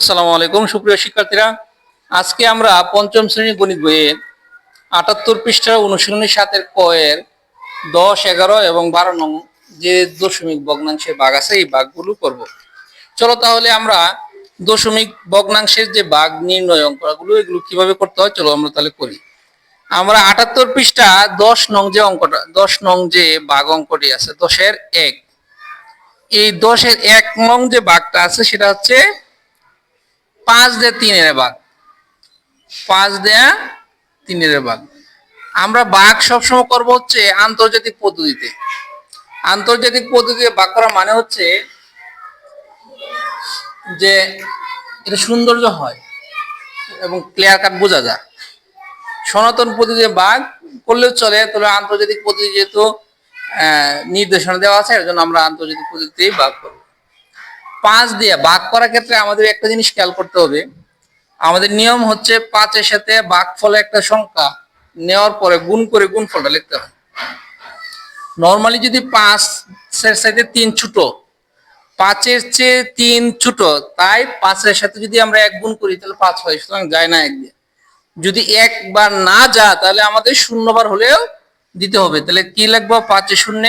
আসসালামু আলাইকুম, সুপ্রিয় শিক্ষার্থীরা। আজকে আমরা পঞ্চম শ্রেণি গণিত বইয়ের আটাত্তর পৃষ্ঠা অনুশীলনী সাতের ক এর দশ, এগারো এবং বারো নং যে দশমিক ভগ্নাংশের ভাগ আছে, এই ভাগগুলো করব। চলো তাহলে আমরা দশমিক ভগ্নাংশের যে ভাগ নির্ণয় অঙ্কগুলো, এগুলো কীভাবে করতে হয়, চলো আমরা তাহলে করি। আমরা আটাত্তর পৃষ্ঠা দশ নং যে অঙ্কটা, দশ নং যে বাঘ অঙ্কটি আছে, দশের এক। এই দশের এক নং যে বাঘটা আছে, সেটা হচ্ছে পাঁচ দিয়ে তিনের ভাগ। পাঁচ দেয়া তিনের ভাগ। আমরা ভাগ সবসময় করব হচ্ছে আন্তর্জাতিক পদ্ধতিতে। আন্তর্জাতিক পদ্ধতিতে ভাগ করা মানে হচ্ছে যে এটা সৌন্দর্য হয় এবং ক্লিয়ার কাট বোঝা যায়। সনাতন পদ্ধতিতে ভাগ করলেও চলে, তবে আন্তর্জাতিক পদ্ধতি যেহেতু নির্দেশনা দেওয়া আছে, এর জন্য আমরা আন্তর্জাতিক পদ্ধতিতেই ভাগ করব। পাঁচ দিয়ে ভাগ করার ক্ষেত্রে আমাদের একটা জিনিস খেয়াল করতে হবে। আমাদের নিয়ম হচ্ছে পাঁচের সাথে ভাগ ফলে একটা সংখ্যা নেওয়ার পরে গুণ করে গুণফলটা লিখতে হয় নর্মালি যদি পাঁচ সাথে তিন ছোট, পাঁচের চেয়ে তিন ছোট, তাই পাঁচের সাথে যদি আমরা এক গুণ করি, তাহলে পাঁচ হয়, সুতরাং যায় না এক দিয়ে। যদি একবার না যা তাহলে আমাদের শূন্যবার হলেও দিতে হবে। তাহলে কি লিখব? পাঁচে শূন্য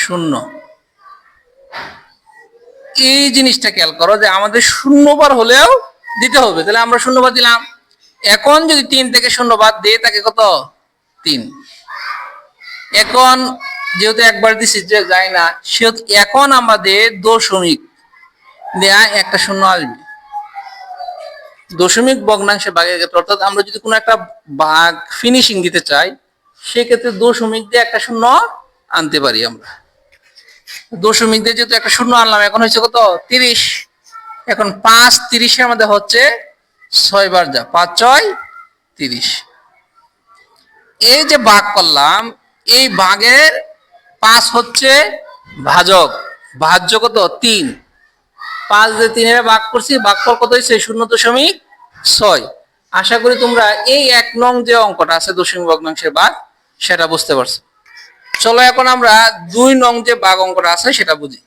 শূন্য। এই জিনিসটা খেয়াল করো যে আমাদের শূন্যবার হলেও দিতে হবে। তাহলে আমরা শূন্যবার দিলাম। এখন যদি তিন থেকে শূন্য দিয়ে তাকে কত? তিন। এখন যেহেতু একবার দিছি, যে যায় না, সেহেতু এখন আমাদের দশমিক দেয়া একটা শূন্য আসবে। দশমিক ভগ্নাংশে ভাগের ক্ষেত্রে, অর্থাৎ আমরা যদি কোনো একটা ভাগ ফিনিশিং দিতে চাই, সেক্ষেত্রে দশমিক দিয়ে একটা শূন্য আনতে পারি আমরা। দশমিক দিয়ে যেহেতু একটা শূন্য আনলাম, এখন হচ্ছে কত? তিরিশ। এখন পাঁচ তিরিশে মধ্যে হচ্ছে ছয় বার যা, পাঁচ, ছয়, তিরিশ। এই যে বাঘ করলাম, এই বাঘের পাঁচ হচ্ছে ভাজক। ভাজ্য কত? তিন। পাঁচ দিয়ে তিনের ভাগ করছি ভাগফল কত হয়েছে? শূন্য দশমিক ছয়। আশা করি তোমরা এই এক নং যে অঙ্কটা আছে দশমিক ভগ্নাংশের ভাগ সেটা বুঝতে পারছ। চলো, এখন আমরা দুই নং যে বাঘ অঙ্কটা আছে সেটা বুঝি।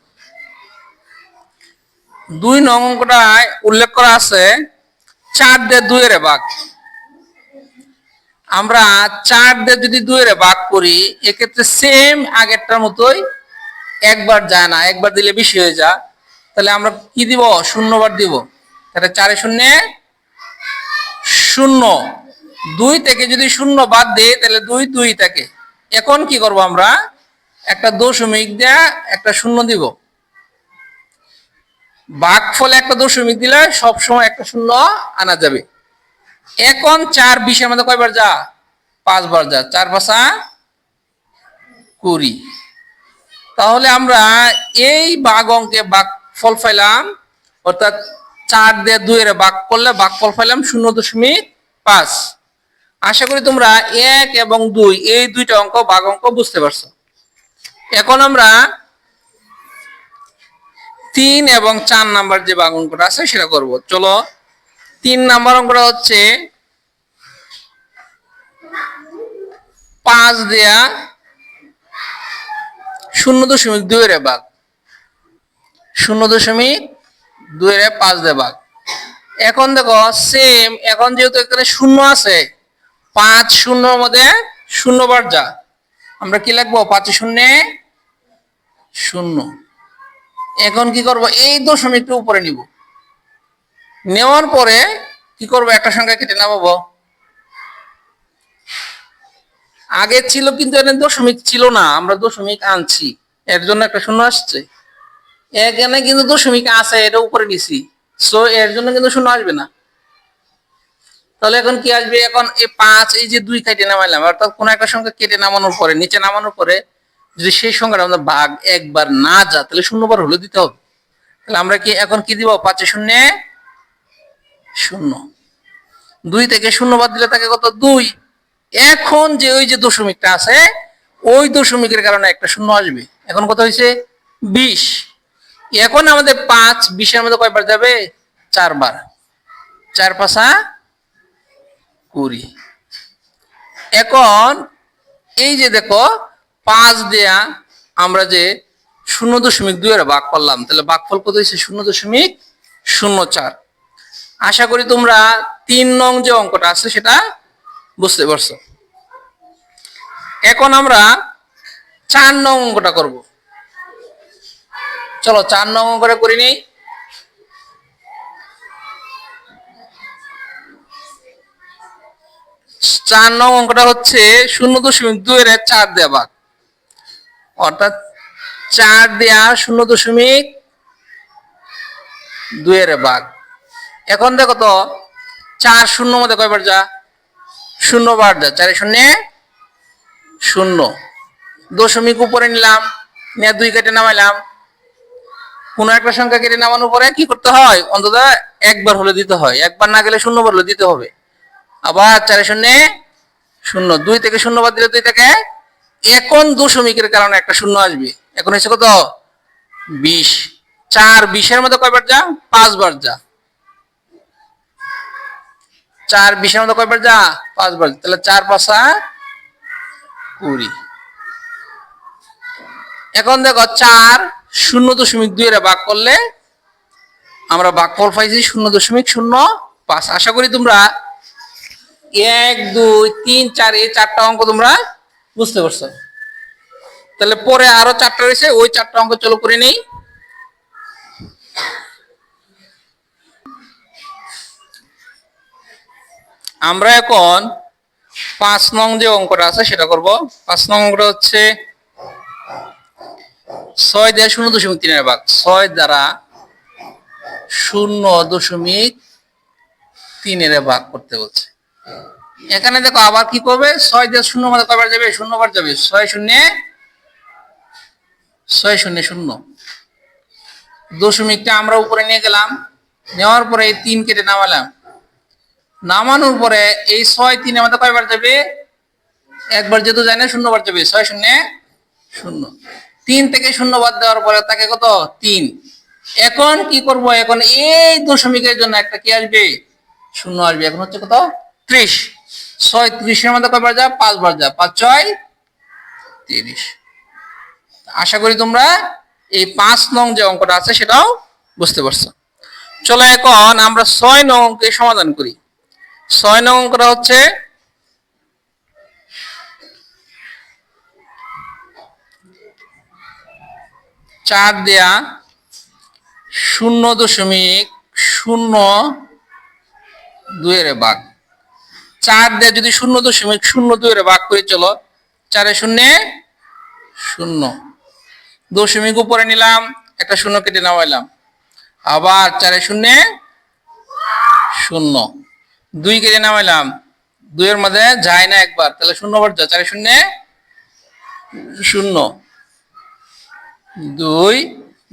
দুই নং অঙ্কটায় উল্লেখ করা আছে চার দিয়ে দুইয়ের বাঘ। আমরা চার দিয়ে যদি দুইয়ের ভাগ করি, এক্ষেত্রে সেম আগেরটার মতোই একবার যায় না, একবার দিলে বেশি হয়ে যায়। তাহলে আমরা কি দিব? শূন্যবার দিব। তাহলে চারে শূন্য শূন্য। দুই থেকে যদি শূন্য বাদ দিই, তাহলে দুই দুই থাকে। এখন কি করব আমরা? একটা দশমিক দেয়া একটা শূন্য দিব। ফলে একটা দশমিক দিলে সবসময় একটা শূন্য আনা যাবে। এখন চার বিশের মধ্যে কয়বার যা? পাঁচবার যা। চার পাঁচা কুড়ি। তাহলে আমরা এই বাঘ অঙ্কে বাঘ ফল পাইলাম, অর্থাৎ চার দিয়ে দুইয়ের বাঘ করলে বাঘ ফল পাইলাম শূন্য দশমিক পাঁচ। আশা করি তোমরা এক এবং দুই, এই দুইটা অঙ্ক বাঘ অঙ্ক বুঝতে পারছ। এখন আমরা তিন এবং চার নাম্বার যে বাঘ অঙ্কটা আছে সেটা করব। চলো, তিন নাম্বার অঙ্কটা হচ্ছে পাঁচ দেয়া শূন্য দশমিক দুইয়ের বাঘ শূন্য দশমিক দুইয়ের পাঁচ দেয়া বাঘ এখন দেখো সেম এখন যেহেতু এখানে শূন্য আছে পাঁচ শূন্যর মধ্যে শূন্য বার যা। আমরা কি লিখব? পাঁচে শূন্য শূন্য। এখন কি করব? এই দশমিকটা উপরে নিব। নেওয়ার পরে কি করব? একটা সংখ্যা কেটে নামাবো। আগে ছিল কিন্তু এখানে দশমিক ছিল না। আমরা দশমিক আনছি। এর জন্য একটা শূন্য আসছে। এখানে কিন্তু দশমিক আছে, এটা উপরে নিছি। সো এর জন্য কিন্তু শূন্য আসবে না। তাহলে এখন কি আসবে? এখন এই পাঁচ, এই যে দুই কেটে নামাইলাম, অর্থাৎ কোন একটা সংখ্যা কেটে নামানোর পরে, নিচে নামানোর পরে যদি সেই সংখ্যাটা আমাদের ভাগ একবার না যা, তাহলে শূন্যবার হলে দিতে হবে। তাহলে আমরা কি এখন কি দিব? পাঁচে শূন্য শূন্য। দুই থেকে শূন্য বাদ দিলে তাকে কত? দুই। এখন যে ওই যে দশমিকটা আছে, ওই দশমিকের কারণে একটা শূন্য আসবে। এখন কত হয়েছে? বিশ। এখন আমাদের পাঁচ, বিশের মধ্যে কয়বার যাবে? চারবার। চার পাঁচা কুড়ি এখন এই যে দেখো, পাঁচ দেয়া আমরা যে শূন্য দশমিক দুইয়ের ভাগ করলাম, তাহলে ভাগফল কত হয়েছে? শূন্য দশমিক শূন্য চার। আশা করি তোমরা তিন নং যে অঙ্কটা আছে সেটা বুঝতে পারছ। এখন আমরা চার নং অঙ্কটা করব। চলো চার নং অঙ্কটা করে নেই। চার নং অঙ্কটা হচ্ছে শূন্য দশমিক দুইয়ের এক চার দেয়া ভাগ অর্থাৎ চার দেয়া শূন্য দশমিক দুইয়ের ভাগ এখন দেখো তো, চার শূন্য মধ্যে কয়বার যা? শূন্য বার যা। চারে শূন্য শূন্য। দশমিক উপরে নিলাম, নিয়ে দুই কেটে নামাইলাম। কোনো একটা সংখ্যা কেটে নামানোর পরে কি করতে হয়? অন্তত একবার হলে দিতে হয়। একবার না গেলে শূন্য বার হলে দিতে হবে। আবার চারে শূন্য শূন্য। দুই থেকে শূন্য বাদ দিলে দুই থেকে এখন দশমিকের কারণে একটা শূন্য আসবে। এখন হচ্ছে কত? বিশ। চার বিশের মধ্যে কয়বার যা? পাঁচবার যা। চার বিশের মধ্যে কয়বার যা? পাঁচবার। তাহলে চার পাঁচা কুড়ি। এখন দেখো চার শূন্য দশমিক দুই ভাগ করলে আমরা ভাগফল পাইছি শূন্য দশমিক শূন্য পাঁচ। আশা করি তোমরা এক, দুই, তিন, চার, এই চারটা অঙ্ক তোমরা বুঝতে পারছ। তাহলে পরে আরও চারটা রয়েছে, ওই চারটা অঙ্ক চলো করে নেই। আমরা এখন পাঁচ নং যে অঙ্কটা আছে সেটা করব। পাঁচ নং অঙ্কটা হচ্ছে ছয় দেড় শূন্য দশমিক তিনের ভাগ। ছয় দ্বারা শূন্য দশমিক তিনের ভাগ করতে বলছে। এখানে দেখো আবার কি করবে? ছয় দিয়ে শূন্য মধ্যে কয়বার যাবে? শূন্য বার যাবে। ছয় শূন্য ছয় শূন্য শূন্য। দশমিকটা আমরা উপরে নিয়ে গেলাম। নেওয়ার পরে তিন কেটে নামালাম। নামানোর পরে এই ছয় তিনের মধ্যে কয়বার যাবে? একবার যেহেতু যায় না শূন্য যাবে। ছয় শূন্য শূন্য। তিন থেকে শূন্য বাদ দেওয়ার পরে তাকে কত? তিন। এখন কি করব? এখন এই দশমিকের জন্য একটা কি আসবে? শূন্য আসবে। এখন হচ্ছে কত? ত্রিশ। ছয় ত্রিশের মধ্যে কয়বার যা পাঁচবার যা পাঁচ, ছয়, তিরিশ। আশা করি তোমরা এই পাঁচ নং যে অঙ্কটা আছে সেটাও বুঝতে পারছ। চলো এখন আমরা ছয় নং অঙ্কের সমাধান করি। ছয় নং অঙ্কটা হচ্ছে চার দেয়া শূন্য দশমিক শূন্য দুইয়ের ভাগ। চার দেয়া যদি শূন্য দশমিক শূন্য দুইয়ের ভাগ করে চলো, চারে শূন্য শূন্য। দশমিক উপরে নিলাম, একটা শূন্য কেটে নামাইলাম। আবার চারে শূন্য শূন্য। দুই কেটে নামাইলাম, দুইয়ের মধ্যে যায় না একবার, তাহলে শূন্য বার যা চারে শূন্য শূন্য। দুই,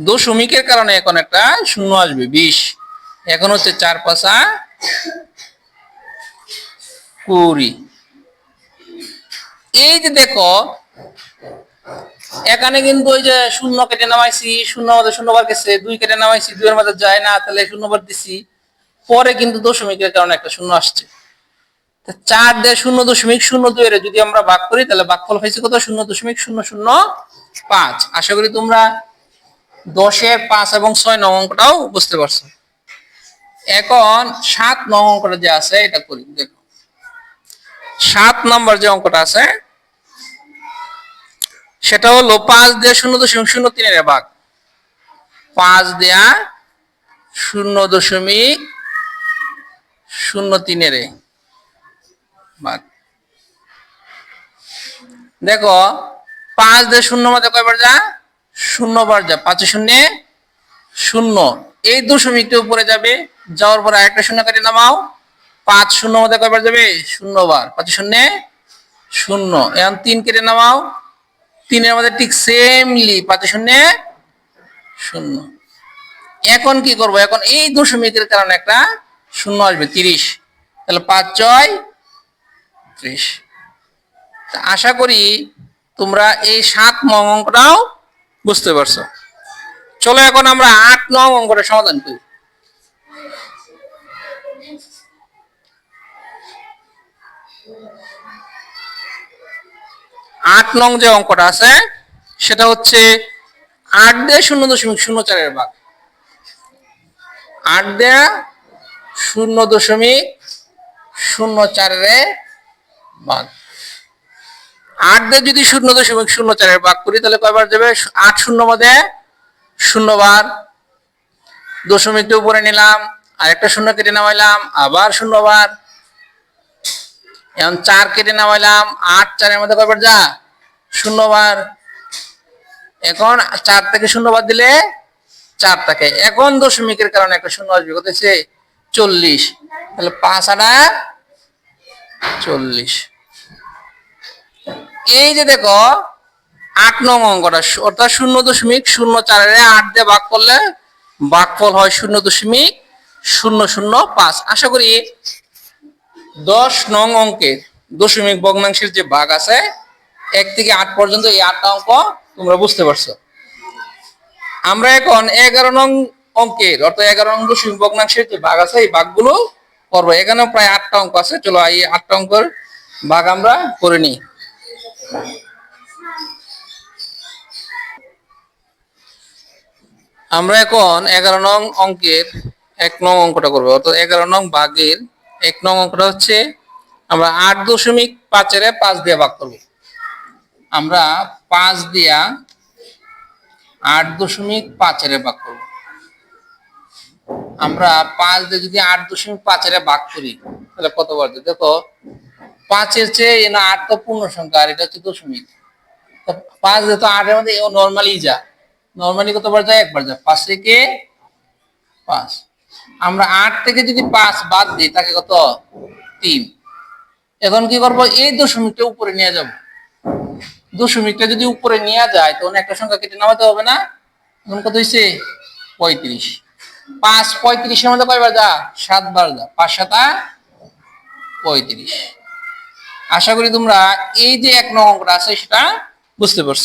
দশমিকের কারণে এখন একটা শূন্য আসবে, বিশ। এখন হচ্ছে চার পাঁচা কুড়ি এই যে দেখো, এখানে কিন্তু ওই যে শূন্য কেটে নামাইছি, শূন্য মধ্যে শূন্য বার গেছে, দুই কেটে নামাইছি, দুইয়ের মধ্যে যায় না, তাহলে শূন্য বার দিছি। পরে কিন্তু দশমিকের কারণে একটা শূন্য আসছে। চার দেড় শূন্য দশমিক শূন্য দুই এর যদি আমরা ভাগ করি, তাহলে ভাগফল হয়েছে কত? শূন্য দশমিক শূন্য শূন্য পাঁচ। আশা করি তোমরা দশের পাঁচ এবং ছয় নং অঙ্কটাও বুঝতে পারছ। এখন সাত নং অঙ্কটা যে আছে, এটা করি, দেখো। সাত নম্বর যে অঙ্কটা আছে, সেটা হলো পাঁচ দেয়া শূন্য দশমিক শূন্য তিনের ভাগ। পাঁচ দেয়া শূন্য দশমিক শূন্য তিনের ভাগ। দেখো, পাঁচ দিয়ে শূন্য মধ্যে কয়বার যা শূন্য বার যা পাঁচে শূন্য শূন্য। এই দশমিকটা উপরে যাবে, যাওয়ার পরে আরেকটা শূন্য কাটে নামাও। পাঁচ শূন্য মধ্যে কয়বার যাবে? শূন্য বার পাঁচে শূন্য শূন্য। এখন তিন কেটে নামাও। তিনের মধ্যে ঠিক সেমলি পাঁচ শূন্য শূন্য। এখন কি করব? এখন এই দশমিকের কারণে একটা শূন্য আসবে, তিরিশ। তাহলে পাঁচ, ছয়, ত্রিশ। আশা করি তোমরা এই সাত নং অঙ্কটাও বুঝতে পারছ। চলো এখন আমরা আট নং অঙ্কটা সমাধান করি। আট নং যে অঙ্কটা আছে, সেটা হচ্ছে আট দিয়ে শূন্য দশমিক শূন্য চারের ভাগ। আট দেয়া শূন্য দশমিক শূন্য চারে ভাগ। আট দিয়ে যদি শূন্য দশমিক শূন্য চারের ভাগ করি, তাহলে কয়বার যাবে? আট শূন্য মধ্যে শূন্য বার। দশমিকটা উপরে নিলাম, আরেকটা শূন্য কেটে নামাইলাম, আবার শূন্য বার। এখন চার কেটে নামাইলাম, আট চারের মধ্যে কয়বার যা? শূন্য বার এখন চার থেকে শূন্য বাদ দিলে চার থাকে। এখন দশমিকের কারণে একটা শূন্য আসবে। কত হচ্ছে চল্লিশ। তাহলে পাঁচ আনা চল্লিশ। এই যে দেখো, আট নং অঙ্কটা, অর্থাৎ শূন্য দশমিক শূন্য চারে আট দিয়ে ভাগ করলে, ভাগফল হয় শূন্য দশমিক শূন্য শূন্য পাঁচ। আশা করি দশ নং অঙ্কের দশমিক ভগ্নাংশের যে ভাগ আছে, এক থেকে আট পর্যন্ত এই আটটা অঙ্ক তোমরা বুঝতে পারছ। আমরা এখন এগারো নং অঙ্কের, অর্থাৎ এগারো নং দশমিক ভগ্নাংশের যে ভাগ আছে, এই ভাগগুলো করব। এখানে প্রায় আটটা অঙ্ক আছে, চলো এই আটটা অঙ্কের ভাগ আমরা করে নিই। আমরা এখন এগারো নং অঙ্কের এক নং অঙ্কটা করব, অর্থাৎ এগারো নং ভাগের এক নং অঙ্কটা হচ্ছে, আমরা আট দশমিক পাঁচের পাঁচ দিয়ে ভাগ করব। আমরা পাঁচ দিয়া আট দশমিক পাঁচের ভাগ করব। আমরা পাঁচ দিয়ে যদি আট দশমিক পাঁচের ভাগ করি, তাহলে কত বাড়বে? দেখো, পাঁচের চেয়ে না আট তো পূর্ণ সংখ্যা, আর এটা হচ্ছে দশমিক। পাঁচ দিয়ে তো আটের মধ্যে নর্মালি যা। নর্মালি কতবার যায়? একবার যায়। পাঁচ থেকে পাঁচ। আমরা আট থেকে যদি পাঁচ বাদ দিই, তাকে কত? তিন। এখন কি করব? এই দশমিকটা উপরে নিয়ে যাব। দশমিকটা যদি উপরে নিয়ে যায় তখন একটা সংখ্যা কেটে নামাতে হবে না? এখন কত হয়েছে পঁয়ত্রিশ। পাঁচ পঁয়ত্রিশের মধ্যে কয়বার যা? সাতবার যা। পাঁচ, সাতা পঁয়ত্রিশ। আশা করি তোমরা এই যে এক নং অঙ্কটা আছে, সেটা বুঝতে পারছ।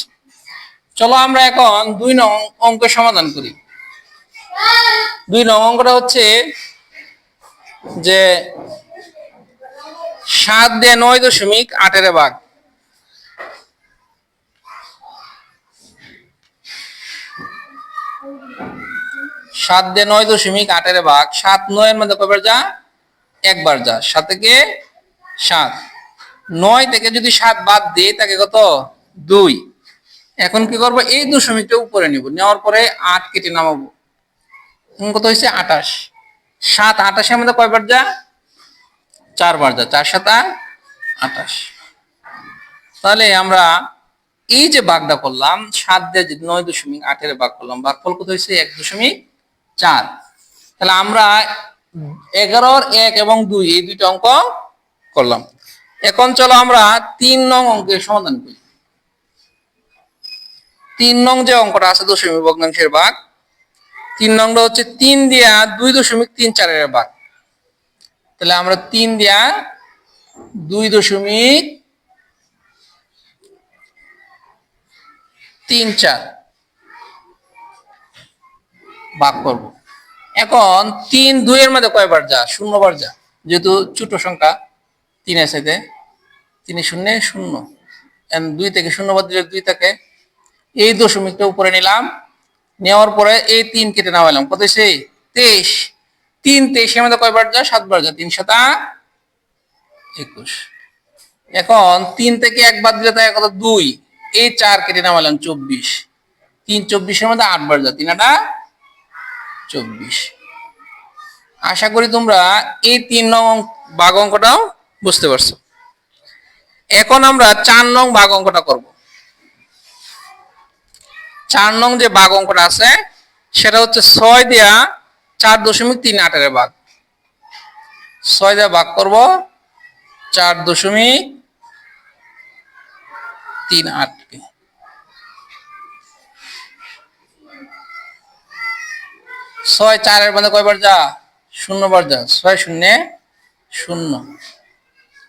চলো আমরা এখন দুই নং অঙ্কের সমাধান করি। দুই নং অঙ্কটা হচ্ছে যে সাত দিয়ে নয় দশমিক আটের ভাগ। সাত দিয়ে নয় দশমিক আটের ভাগ। সাত নয়ের মধ্যে কয়বার যা? একবার যা। সাত থেকে সাত। নয় থেকে যদি সাত বাদ দিই, তাকে কত? দুই। এখন কি করব? এই দশমিকটা উপরে নিব। নেওয়ার পরে আট কেটে নামাবো। কত হয়েছে আঠাশ। সাত, আঠাশের মধ্যে কয়বার যা? চারবার যা। চার, সাতা আঠাশ। তাহলে আমরা এই যে বাগটা করলাম, সাত দিয়ে নয় দশমিক আটের ভাগ করলাম ভাগফল কত হয়েছে এক দশমিক চার। তাহলে আমরা এগারোর এক এবং দুই, এই দুইটা অঙ্ক করলাম। এখন চলো আমরা তিন নং অঙ্কের সমাধান করি। তিন নং যে অঙ্কটা আছে দশমিক ভগ্নাংশের ভাগ তিন নংটা হচ্ছে তিন দিয়া দুই দশমিক তিন চারের ভাগ তাহলে আমরা তিন দিয়া দুই দশমিক তিন চার ভাগ করব। এখন তিন দুইয়ের মধ্যে কয়বার যা? শূন্যবার যা। যেহেতু ছোট সংখ্যা, তিনের সাথে তিনে শূন্য শূন্য। দুই থেকে শূন্য বাদ দিলে দুই থাকে। এই দশমিকটা উপরে নিলাম। নেওয়ার পরে এই তিন কেটে নামাইলাম। কত সে তেইশ। তিন তেইশের মধ্যে কয়বার যা সাতবার যা তিন সাতা একুশ। এখন তিন থেকে এক বাদ দিলে তাই কত? দুই। এই চার কেটে নামালাম চব্বিশ। তিন চব্বিশের মধ্যে আটবার যা তিন আটা চব্বিশ। আশা করি তোমরা এই তিন নং বাঘ অঙ্কটাও বুঝতে পারছ। এখন আমরা চার নং বাঘ অঙ্কটা করব। চার নং যে বাঘ অঙ্কটা আছে, সেটা হচ্ছে ছয় দেয়া চার দশমিক তিন আটের বাঘ। ছয় দেয়া বাঘ করব চার দশমিক তিন আটকে। ছয় চারের মধ্যে কয়বার যা? শূন্য বার যা। ছয় শূন্য শূন্য।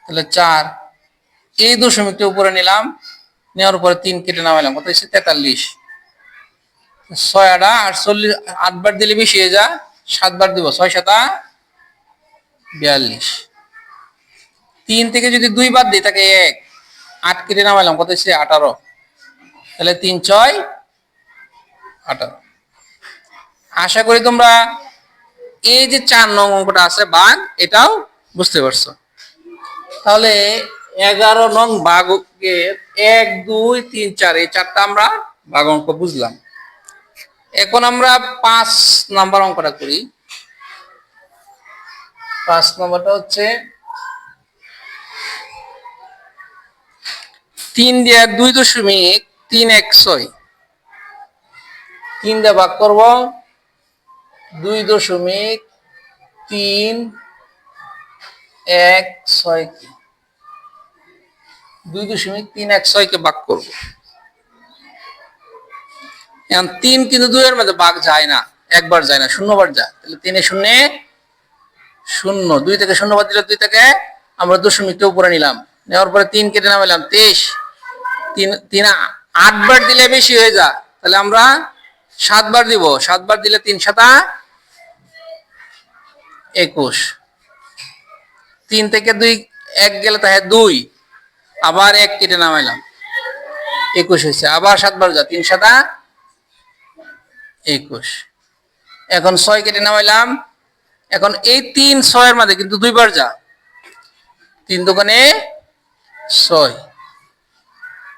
তাহলে চার। এই দশমিকটা উপরে নিলাম, নেওয়ার পরে তিন কেটে নামাইলাম, কত হচ্ছে তেতাল্লিশ। ছয় আটা আটচল্লিশ, আটবার দিলে বেশি হয়ে যা, সাতবার দিব, ছয় সাতা, বিয়াল্লিশ। তিন থেকে যদি দুই বার দিই, তাকে এক। আট কেটে নামাইলাম, কত হচ্ছে আঠারো। তাহলে তিন, ছয়, আঠারো। আশা করি তোমরা এই যে চার নং অঙ্কটা আছে, বাঘ, এটাও বুঝতে পারছ। তাহলে এগারো নং বাঘের এক, দুই, তিন, চার, এই চারটা আমরা বাঘ অঙ্ক বুঝলাম। এখন আমরা পাঁচ নাম্বার অঙ্কটা করি। পাঁচ নম্বরটা হচ্ছে তিন দিয়ে দুই দশমিক তিন এক ছয়। তিন দিয়ে ভাগ করব দুই দশমিক তিন এক ছয় দুই দশমিক তিন এক ছয়কে ভাগ করব। এখন তিন কিন্তু দুইয়ের মধ্যে বাঘ যায় না, একবার যায় না, শূন্যবার যায়। তাহলে তিনে শূন্যে শূন্য, দুই থেকে শূন্য বাদ দিলে দুই থেকে আমরা দশমিকটা উপরে নিলাম। নেওয়ার পরে তিন কেটে নামাইলাম তেইশ। তিন তিন আটবার দিলে বেশি হয়ে যায়। তাহলে আমরা সাতবার দিব। সাতবার দিলে তিন সাতা একুশ। তিন থেকে দুই, এক গেলে তাহলে দুই। আবার এক কেটে নামাইলাম। একুশ হয়েছে। আবার সাতবার যা তিন সাতা একুশ। এখন ছয় কেটে নামাইলাম। এখন এই তিন ছয়ের মাঝে কিন্তু দুইবার যা। তিন দোকানে ছয়।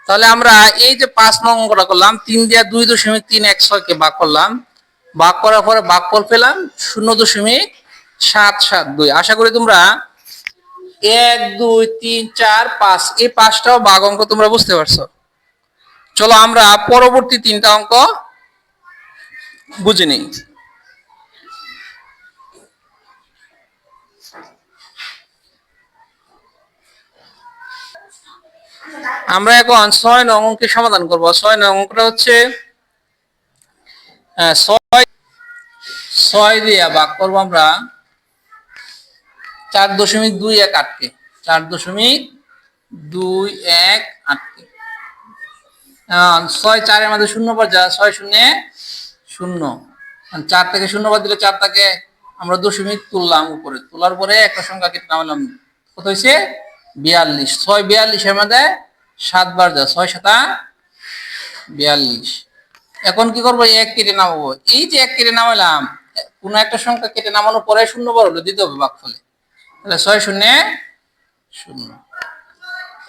তাহলে আমরা এই যে পাঁচ নং অঙ্কটা করলাম, তিন দিয়া দুই দশমিক তিন এক ছয়কে ভাগ করলাম। ভাগ করার পরে ভাগফল পেলাম শূন্য দশমিক সাত সাত দুই। আশা করি তোমরা এক, দুই, তিন, চার, পাঁচ, এই পাঁচটাও ভাগ অঙ্ক তোমরা বুঝতে পারছ। চলো আমরা পরবর্তী তিনটা অঙ্ক বুঝে নিই আমরা এখন ছয় নং অঙ্কের সমাধান করব। ছয় নং অঙ্কটা হচ্ছে ছয় ছয় দিয়ে ভাগ করব আমরা চার দশমিক দুই এক আটকে। চার দশমিক দুই এক আটকে। ছয় চারের মধ্যে শূন্য পর যা ছয় শূন্য শূন্য। চার থেকে শূন্য বাদ দিলে চার থেকে আমরা দশমিক তুললাম উপরে। তোলার পরে একটা সংখ্যা কেটে নামালাম কত হয়েছে? বিয়াল্লিশ। ছয় বিয়াল্লিশের মধ্যে সাতবার যা, ছয় সাতা বিয়াল্লিশ। এখন কি করব? এক কেটে নামাবো। এই যে এক কেটে নামালাম, কোন একটা সংখ্যা কেটে নামানোর পরে শূন্য বার হলো, দিতে হবে বাক ফলে তাহলে ছয় শূন্য শূন্য।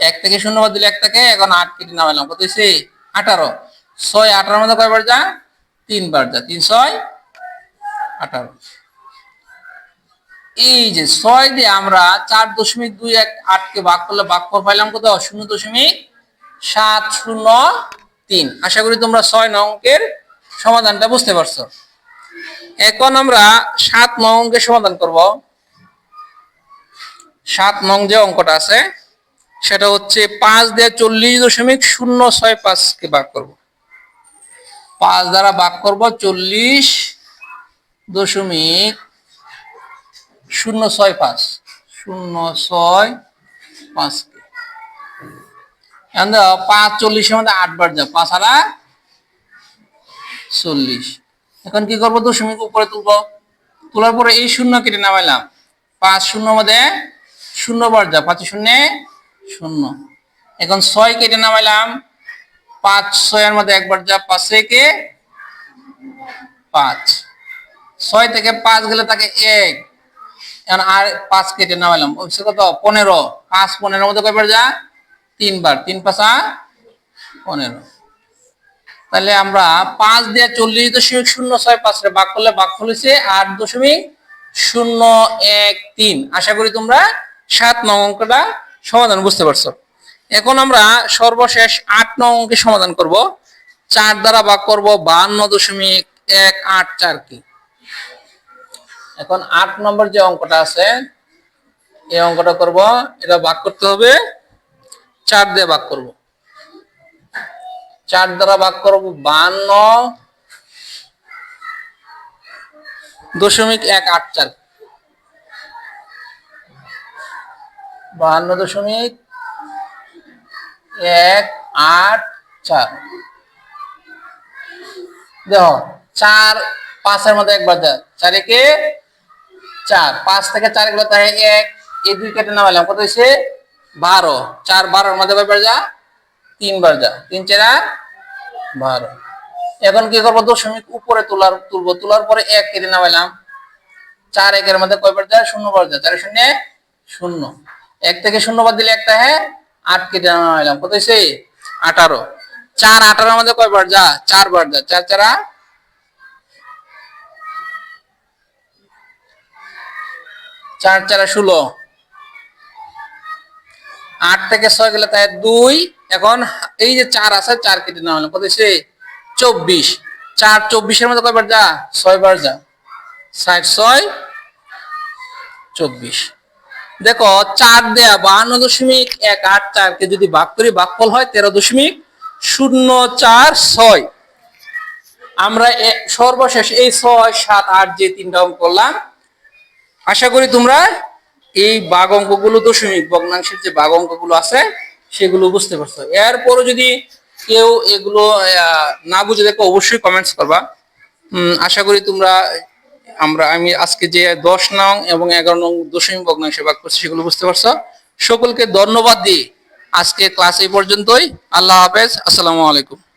এক থেকে শূন্য বাদ দিলে এক থেকে এখন আট কেটে নামালাম। কত হয়েছে? আঠারো। ছয় আঠারোর মধ্যে কয়বার যা? তিনবার যা, তিন, ছয়, আঠারো। এই যে ছয় দিয়ে আমরা চার দশমিক দুই এক আটকে ভাগ করলে ভাগ ফল পাইলাম কত? শূন্য দশমিক সাত, শূন্য, তিন। আশা করি তোমরা ছয় নং অঙ্কের সমাধানটা বুঝতে পারছ। এখন আমরা সাত নং অঙ্কের সমাধান করব। সাত নং যে অঙ্কটা আছে, সেটা হচ্ছে পাঁচ দিয়ে চল্লিশ দশমিক শূন্য ছয় পাঁচকে ভাগ করব। পাঁচ দ্বারা ভাগ করব চল্লিশ দশমিক শূন্য ছয় পাঁচ। শূন্য ছয় পাঁচ এখন পাঁচ চল্লিশের মধ্যে আটবার যা পাঁচ আড়া চল্লিশ। এখন কি করব? দশমিক উপরে তুলবো। তোলার পরে এই শূন্য কেটে নামাইলাম। পাঁচ শূন্য মধ্যে শূন্য বার যা পাঁচ শূন্য শূন্য। এখন ছয় কেটে নামাইলাম। পাঁচ ছয়ের মধ্যে একবার যা পাঁচ কে পাঁচ। ছয় থেকে পাঁচ গেলে তাকে এক। আর পাঁচ কেটে নামাইলাম হচ্ছে কত? পনেরো। পাঁচ, পনেরোর মধ্যে কয়বার যা? তিনবার। তিন, পাঁচা পনেরো। তাহলে আমরা পাঁচ দিয়ে চল্লিশ দশমিক শূন্য ছয় পাঁচে ভাগ করলে ভাগ হয়েছে আট দশমিক শূন্য এক তিন। আশা করি তোমরা সাত নং সমাধান বুঝতে পারছ। এখন আমরা সর্বশেষ আট নং অঙ্কের সমাধান করব। চার দ্বারা ভাগ করব বাহান্ন দশমিক এক আট চার কি? এখন আট নম্বর যে অঙ্কটা আছে, এই অঙ্কটা করব। এটা ভাগ করতে হবে। চার দিয়ে ভাগ করব। চার দ্বারা ভাগ করব বান্ন দশমিক এক আট চার। বাহান্ন দশমিক এক, আট, চার। দেখো, চার, পাঁচের মধ্যে একবার দেয়। চার একে চার। পাঁচ থেকে চারগুলো তাই এক। এই দুই কেটে নামাইলাম, কত হয়েছে? বারো। চার বারোর মধ্যে কয়বার যা? তিনবার যা। তিন, চারা বারো। এখন কি করব? দশমিক উপরে তোলার, তুলবো। তোলার পরে এক কেটে নামাইলাম। চার একের মধ্যে কয়বার যায়? শূন্য বার যায়। চার শূন্য শূন্য। এক থেকে শূন্য বাদ দিলে একটা হ্যাঁ? আট কেটে আনলাম কত হয়েছে? আঠারো। চার, আঠারোর মধ্যে কয়বার যা? চার বার যা। চার, চারা চার, চারা ষোলো। আট থেকে ছয় গেলে তাই দুই। এখন এই যে চার আছে, চার কেটে নেওয়া হলো। কত হয়েছে? চব্বিশ। চার, চব্বিশের মধ্যে কয়বার যা? ছয় বার যা। ষাট, ছয়, চব্বিশ। দেখো, চার দেয়া বাহান্ন দশমিক এক আট চারকে যদি ভাগ করি, ভাগফল হয় তেরো দশমিক শূন্য চার ছয়। আমরা সর্বশেষ এই ছয়, সাত, আট যে তিনটা অঙ্ক করলাম, আশা করি তোমরা এই বাঘ অঙ্কগুলো, দশমিক ভগ্নাংশের যে বাঘ অঙ্কগুলো আছে, সেগুলো বুঝতে পারছ। এরপরও যদি কেউ এগুলো না বুঝে দেখো, অবশ্যই কমেন্টস করবা। আশা করি তোমরা আমরা, আমি আজকে যে দশ নং এবং এগারো নং দশমী ভগ্নাংশে ভাগ করছি সেগুলো বুঝতে পারছ? সকলকে ধন্যবাদ দিই আজকে ক্লাস এই পর্যন্তই। আল্লাহ হাফেজ। আসসালামু আলাইকুম।